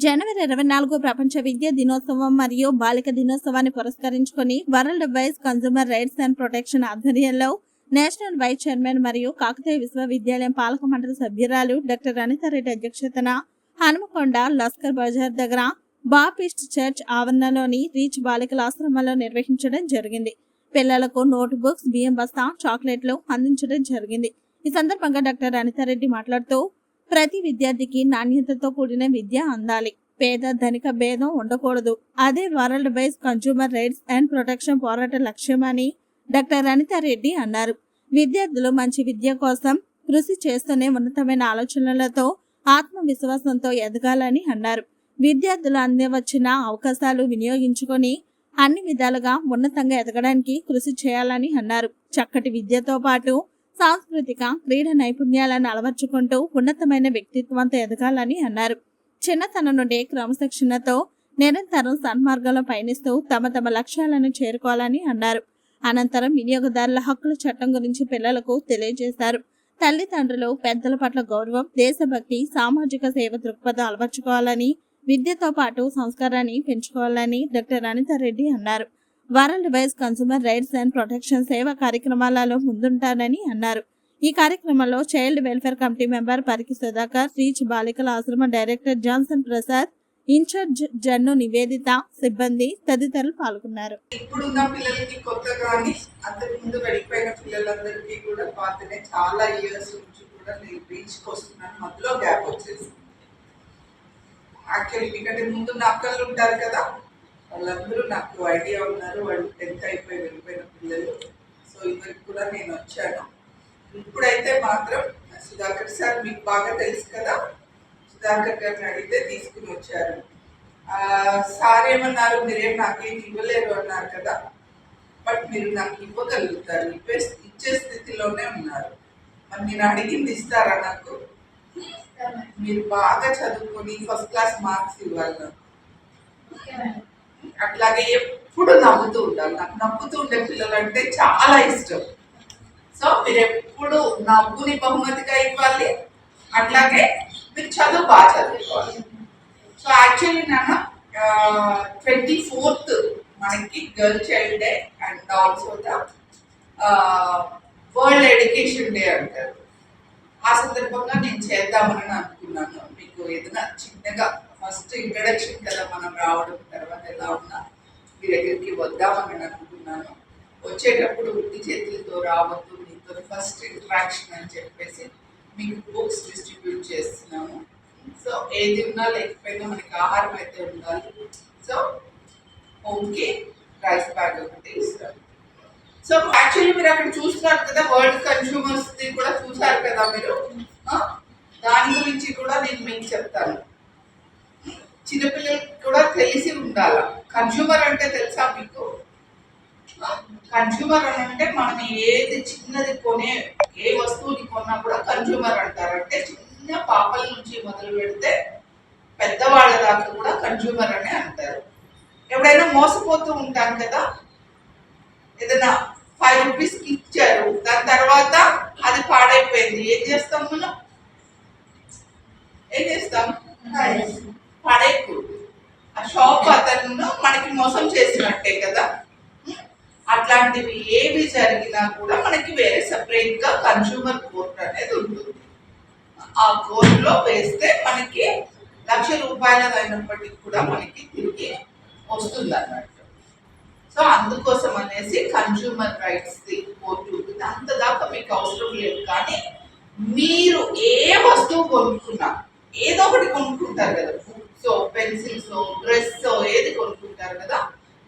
జనవరి ఇరవై నాలుగు ప్రపంచ విద్యా దినోత్సవం మరియు బాలిక దినోత్సవాన్ని పురస్కరించుకొని world wise consumer rights and protection ఆధ్వర్యంలో నేషనల్ వైస్ చైర్మన్ మరియు కాకతీయ విశ్వవిద్యాలయం పాలక మండలి సభ్యురాలు డాక్టర్ అనితారెడ్డి అధ్యక్షతన హనుమకొండ లస్కర్ బజార్ దగ్గర బాపిస్ట్ చర్చ్ ఆవరణలోని రీచ్ బాలికల ఆశ్రమంలో నిర్వహించడం జరిగింది. పిల్లలకు నోట్ బుక్స్ బియ్యం బస్తా చాక్లెట్లు అందించడం జరిగింది. ఈ సందర్భంగా డాక్టర్ అనితారెడ్డి మాట్లాడుతూ ప్రతి విద్యార్థికి నాణ్యతతో కూడిన విద్య అందాలి. పేద ధనిక భేదం ఉండకూడదు. అదే world wise consumer rights and protection పోరాట లక్ష్యమని డాక్టర్ అనితారెడ్డి అన్నారు. విద్యార్థులు మంచి విద్య కోసం కృషి చేస్తూనే ఉన్నతమైన ఆలోచనలతో ఆత్మవిశ్వాసంతో ఎదగాలని అన్నారు. విద్యార్థులు అందివచ్చిన అవకాశాలు వినియోగించుకొని అన్ని విధాలుగా ఉన్నతంగా ఎదగడానికి కృషి చేయాలని అన్నారు. చక్కటి విద్యతో పాటు సాంస్కృతిక క్రీడ నైపుణ్యాలను అలవర్చుకుంటూ ఉన్నతమైన వ్యక్తిత్వంతో ఎదగాలని అన్నారు. చిన్నతనం నుండి క్రమశిక్షణతో నిరంతరం సన్మార్గంలో పయనిస్తూ తమ తమ లక్ష్యాలను చేరుకోవాలని అన్నారు. అనంతరం వినియోగదారుల హక్కుల చట్టం గురించి పిల్లలకు తెలియజేశారు. తల్లిదండ్రులు పెద్దల పట్ల గౌరవం దేశభక్తి సామాజిక సేవ దృక్పథం అలవర్చుకోవాలని విద్యతో పాటు సంస్కారాన్ని పెంచుకోవాలని డాక్టర్ అనితారెడ్డి అన్నారు. World wise consumer rights and protection సేవ కార్యక్రమాలలో ముందుంటానని అన్నారు. ఈ కార్యక్రమంలో child welfare committee member Pariki Sudhakar reach బాలికల ఆశ్రమ director Johnson Prasad incharge Jannu Niveditha సిబ్బంది తదితరులు పాల్గొన్నారు. ఇప్పుడున్న పిల్లలకి కొత్త కానీ అంతకు ముందు గడిపోయిన పిల్లలందరికీ కూడా పాతనే చాలా ఇయర్స్ నుంచి కూడా నేను రీచ్కి మధ్యలో గ్యాప్ వచ్చేసి యాక్చువల్లీ ఎందుకంటే ముందు నా అక్కలు ఉంటారు కదా వాళ్ళందరూ నాకు ఐడియా ఉన్నారు. వాళ్ళు టెన్త్ అయిపోయి వెళ్ళిపోయిన పిల్లలు. సో ఇవరికి కూడా నేను వచ్చాను. ఇప్పుడైతే మాత్రం సుధాకర్ సార్ మీకు బాగా తెలుసు కదా? సుధాకర్ గారిని అడిగితే తీసుకుని వచ్చారు. ఆ, సార్ ఏమన్నారు? మీరేం నాకేం ఇవ్వలేరు అన్నారు కదా? బట్ మీరు నాకు ఇవ్వగలుగుతారు. ఇప్పే ఇచ్చే స్థితిలోనే ఉన్నారు. మరి నేను అడిగింది ఇస్తారా నాకు? మీరు బాగా చదువుకొని ఫస్ట్ క్లాస్ మార్క్స్ ఇవ్వాలి నాకు. అట్లాగే ఎప్పుడు నవ్వుతూ ఉండాలి నాకు నవ్వుతూ ఉండే పిల్లలు అంటే చాలా ఇష్టం. సో మీరు ఎప్పుడు నవ్వుని బహుమతిగా ఇవ్వాలి? అట్లాగే మీరు చదువు బాగా చదువుకోవాలి. సో యాక్చువల్లీ నాన్న ట్వంటీ ఫోర్త్ మనకి girl child day and also the world education day అంటారు. ఆ సందర్భంగా నేను చేద్దామని అనుకున్నాను. మీకు ఏదైనా చిన్నగా ఫస్ట్ ఇంట్రడక్షన్ కదా మనం రావడం తర్వాత ఎలా ఉన్నా మీ దగ్గరికి వద్దామని అనుకున్నాను. వచ్చేటప్పుడు ఉట్టి చేతులతో రావద్దు మీతో ఫస్ట్ ఇంట్రాక్షన్ అని చెప్పేసి మీకు బుక్స్ డిస్ట్రిబ్యూట్ చేస్తున్నాము. సో ఏది ఉన్నా లేకపోయినా మనకి ఆహారం అయితే ఉండాలి. సో హోమ్కి రైస్ బ్యాగ్ ఒకటి ఇస్తారు సో యాక్చువల్లీ మీరు అక్కడ చూస్తున్నారు కదా వరల్డ్ కన్స్యూమర్స్ కూడా చూసారు కదా మీరు? దాని గురించి కూడా నేను మీకు చెప్తాను. చిన్నపిల్లలకి కూడా తెలిసి ఉండాలి? కన్జ్యూమర్ అంటే తెలుసా మీకు? కన్జ్యూమర్ అని అంటే మనం ఏది చిన్నది కొనే ఏ వస్తువుని కొన్నా కూడా కన్జ్యూమర్ అంటారు. అంటే చిన్న పాపల నుంచి మొదలు పెడితే పెద్దవాళ్ళ దాకా కూడా కన్జ్యూమర్ అనే అంటారు. ఎప్పుడైనా మోసపోతూ ఉంటాం కదా? ఏదైనా ఫైవ్ రూపీస్కి ఇచ్చారు. దాని తర్వాత అది పాడైపోయింది. ఏం చేస్తాం మనం? ఏం చేస్తాం? పడేయకూడదు ఆ షాప్ అతను మనకి మోసం చేసినట్టే కదా. అట్లాంటివి ఏవి జరిగినా కూడా మనకి వేరే సెపరేట్గా కన్స్యూమర్ కోర్ట్ అనేది ఉంటుంది. ఆ కోర్ట్లో వేస్తే మనకి లక్ష రూపాయలు అయినప్పటికీ కూడా మనకి తిరిగి వస్తుంది అన్నట్టు సో అందుకోసం అనేసి కన్స్యూమర్ రైట్స్ ది కోర్టు ఉంటుంది అంత దాకా మీకు అవసరం లేదు. కానీ మీరు ఏ వస్తువు కొనుక్కున్నా ఏదో ఒకటి కొనుక్కుంటారు కదా. సో పెన్సిల్స్ డ్రెస్ ఏది కొనుక్కుంటారు కదా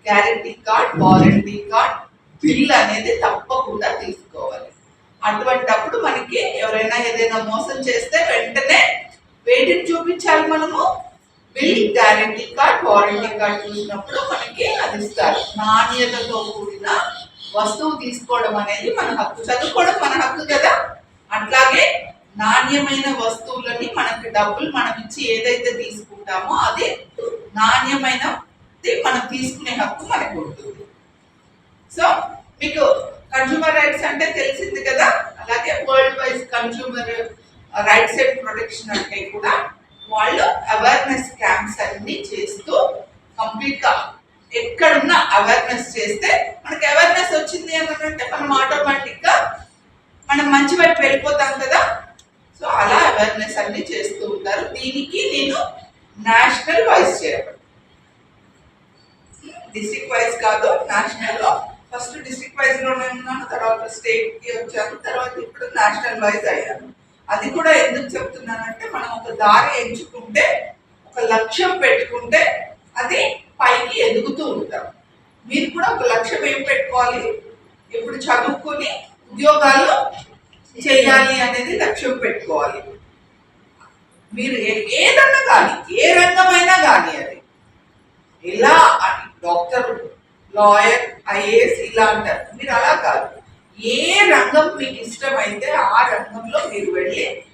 guarantee card warranty card bill అనేది తప్పకుండా తీసుకోవాలి. అటువంటప్పుడు మనకి ఎవరైనా ఏదైనా మోసం చేస్తే వెంటనే వేటిని చూపించాలి మనము? Bill guarantee card warranty card చూసినప్పుడు మనకి అది ఇస్తారు. నాణ్యతతో కూడిన వస్తువు తీసుకోవడం అనేది మన హక్కు చదువుకోవడం మన హక్కు కదా. అట్లాగే నాణ్యమైన వస్తువులని మనకి డబ్బులు మనం ఇచ్చి ఏదైతే తీసుకుంటామో అదే నాణ్యమైనది మనం తీసుకునే హక్కు మనకు ఉంటుంది. సో మీకు కన్స్యూమర్ రైట్స్ అంటే తెలిసింది కదా? అలాగే world wise consumer rights and protection అంటే కూడా వాళ్ళు అవేర్నెస్ క్యాంప్స్ అన్ని చేస్తూ కంప్లీట్గా ఎక్కడున్నా అవేర్నెస్ చేస్తే మనకి అవేర్నెస్ వచ్చింది ఏమన్నా అంటే మనం ఆటోమేటిక్గా మనం మంచి వైపు వెళ్ళిపోతాం కదా? అన్ని చేస్తూ ఉంటారు. దీనికి నేను national vice chairman district wise కాదు నేషనల్లో ఫస్ట్ డిస్టిక్ వైజ్లోనే ఉన్నాను తర్వాత స్టేట్కి వచ్చాను తర్వాత ఇప్పుడు నేషనల్ వైజ్ అయ్యాను. అది కూడా ఎందుకు చెప్తున్నానంటే మనం ఒక దారి ఎంచుకుంటే ఒక లక్ష్యం పెట్టుకుంటే అది పైకి ఎదుగుతూ ఉంటాం. మీరు కూడా ఒక లక్ష్యం ఏం పెట్టుకోవాలి? ఇప్పుడు చదువుకొని ఉద్యోగాలు చేయాలి అనేది లక్ష్యం పెట్టుకోవాలి. మీరు ఏ- ఏదన్నా కానీ ఏ రంగమైనా కానీ అది. ఎలా అని డాక్టర్ లాయర్ ఐఏఎస్ ఇలా అంటారు. మీరు అలా కాదు. ఏ రంగం మీకు ఇష్టమైతే ఆ రంగంలో మీరు వెళ్ళి